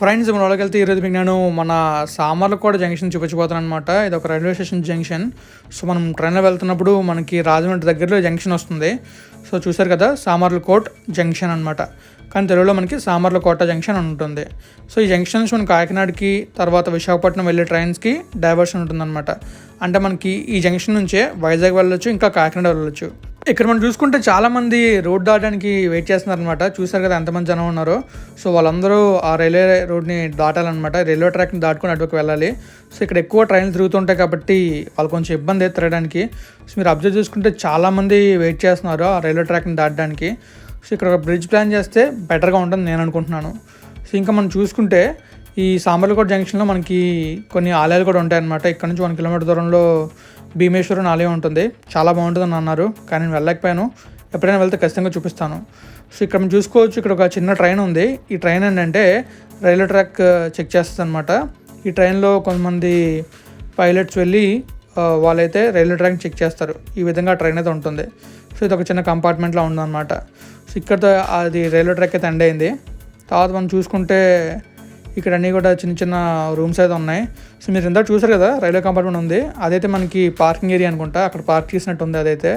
Friends మన వాళ్ళకి వెళ్తే ఈరోజు మీకు నేను మన సామర్లకోట జంక్షన్ చూపించబోతున్నాను అనమాట ఇది ఒక రైల్వే స్టేషన్ జంక్షన్. సో మనం ట్రైన్లో వెళ్తున్నప్పుడు మనకి రాజమండ్రి దగ్గరలో జంక్షన్ వస్తుంది. సో చూసారు కదా సామర్లకోట్ జంక్షన్ అనమాట కానీ తెలుగులో మనకి సామర్లకోట జంక్షన్ ఉంటుంది. సో ఈ జంక్షన్ నుంచి కాకినాడకి తర్వాత విశాఖపట్నం వెళ్ళే ట్రైన్స్కి డైవర్షన్ ఉంటుందన్నమాట. అంటే మనకి ఈ జంక్షన్ నుంచే వైజాగ్ వెళ్ళొచ్చు ఇంకా కాకినాడ వెళ్ళొచ్చు. ఇక్కడ మనం చూసుకుంటే చాలామంది రోడ్ దాటడానికి వెయిట్ చేస్తున్నారు అనమాట చూసారు కదా ఎంతమంది జనం ఉన్నారో. సో వాళ్ళందరూ ఆ రైల్వే రోడ్ని దాటాలన్నమాట. రైల్వే ట్రాక్ని దాటుకొని అటువైపు వెళ్ళాలి. సో ఇక్కడ ఎక్కువ ట్రైన్లు తిరుగుతుంటాయి కాబట్టి వాళ్ళు కొంచెం ఇబ్బంది తిరగడానికి సో మీరు అబ్జర్వ్ చేసుకుంటే చాలామంది వెయిట్ చేస్తున్నారు ఆ రైల్వే ట్రాక్ని దాటడానికి. సో ఇక్కడ ఒక బ్రిడ్జ్ ప్లాన్ చేస్తే బెటర్గా ఉంటుంది నేను అనుకుంటున్నాను. సో ఇంకా మనం చూసుకుంటే ఈ సాంబర్లకోట జంక్షన్లో మనకి కొన్ని ఆలయాలు కూడా ఉంటాయి అన్నమాట ఇక్కడ నుంచి వన్ కిలోమీటర్ దూరంలో భీమేశ్వరం ఆలయం ఉంటుంది. చాలా బాగుంటుందని అన్నారు. కానీ నేను వెళ్ళకపోయాను. ఎప్పుడైనా వెళ్తే ఖచ్చితంగా చూపిస్తాను. సో ఇక్కడ మనం చూసుకోవచ్చు ఇక్కడ ఒక చిన్న ట్రైన్ ఉంది. ఈ ట్రైన్ ఏంటంటే రైల్వే ట్రాక్ చెక్ చేస్తుంది అనమాట ఈ ట్రైన్లో కొంతమంది పైలట్స్ వెళ్ళి వాళ్ళైతే రైల్వే ట్రాక్ చెక్ చేస్తారు. ఈ విధంగా ట్రైన్ అయితే ఉంటుంది. సో ఇది ఒక చిన్న కంపార్ట్మెంట్లో ఉందన్నమాట. సో ఇక్కడతో అది రైల్వే ట్రాక్ అయితే ఎండ్ అయింది. తర్వాత మనం చూసుకుంటే ఇక్కడ అన్నీ కూడా చిన్న చిన్న రూమ్స్ అయితే ఉన్నాయి. సో మీరు ఇందాక చూసారు కదా రైల్వే కంపార్ట్మెంట్ ఉంది. అదైతే మనకి పార్కింగ్ ఏరియా అనుకుంటా. అక్కడ పార్క్ చేసినట్టు ఉంది అదైతే.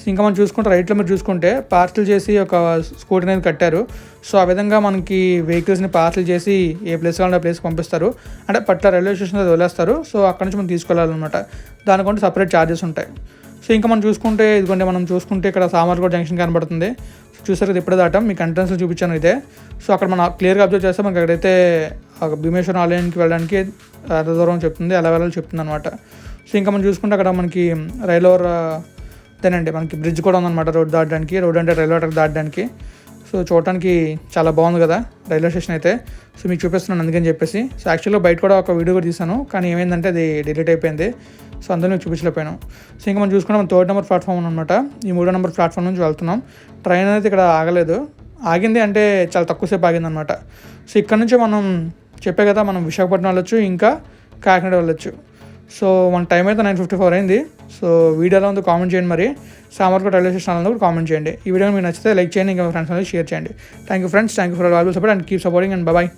సో ఇంకా మనం చూసుకుంటే రైట్లో మీరు చూసుకుంటే పార్సిల్ చేసి ఒక స్కూటీ అనేది కట్టారు. సో ఆ విధంగా మనకి వెహికల్స్ని పార్సిల్ చేసి ఏ ప్లేస్ కావాలంటే ఆ ప్లేస్కి పంపిస్తారు. అంటే పట్ల రైల్వే స్టేషన్ వదిలేస్తారు. సో అక్కడ నుంచి మనం తీసుకెళ్ళాలన్నమాట దానికంటే సపరేట్ ఛార్జెస్ ఉంటాయి. సో ఇంకా మనం చూసుకుంటే ఇదిగోండి మనం చూసుకుంటే ఇక్కడ సామర్లకోట జంక్షన్ కనబడుతుంది. చూసారు కదా ఇప్పుడే దాటం. మీకు ఎంట్రన్స్లో చూపించాను అయితే సో అక్కడ మనం క్లియర్గా అబ్జర్వ్ చేస్తే మనకి అక్కడైతే ఆ భీమేశ్వరం ఆలయానికి వెళ్ళడానికి ఎంత దూరం చెప్తుంది ఎలా వెళ్ళాలో చెప్తుంది అనమాట సో ఇంకా మనం చూసుకుంటే అక్కడ మనకి రైల్ ఓవర్ మనకి బ్రిడ్జ్ కూడా ఉందన్నమాట రోడ్ దాటడానికి రోడ్ అంటే రైల్వే ట్రాక్ దాటడానికి. సో చూడటానికి చాలా బాగుంది కదా రైల్వే స్టేషన్ అయితే. సో మీకు చూపిస్తున్నాను అందుకని చెప్పేసి. సో యాక్చువల్గా బయట కూడా ఒక వీడియో కూడా తీసాను కానీ ఏమైందంటే అది డిలీట్ అయిపోయింది. సో అందులో మీకు చూపించలేకపోయాను. సో ఇంకా మనం చూసుకున్నాం థర్డ్ నెంబర్ ప్లాట్ఫామ్ అనమాట ఈ మూడో నెంబర్ ప్లాట్ఫామ్ నుంచి వెళ్తున్నాం. ట్రైన్ అనేది ఇక్కడ ఆగలేదు. ఆగింది అంటే చాలా తక్కువసేపు ఆగింది అనమాట సో ఇక్కడ నుంచి మనం చెప్పే కదా మనం విశాఖపట్నం వెళ్ళొచ్చు ఇంకా కాకినాడ వెళ్ళొచ్చు. సో మన టైం అయితే నైన్ ఫిఫ్టీ ఫోర్ అయింది. సో వీడియోలో ఉంది ఉందో కామెంట్ చేయండి మరి. సామర్కోట రైల్వే స్టేషన్ అలా కూడా కామెంట్ చేయండి. ఈ వీడియో మీకు నచ్చితే లైక్ చేయండి ఇంకా ఫ్రెండ్స్ అనేది షేర్ చేయండి. Thank you friends thank you for valuable support and keep supporting and bye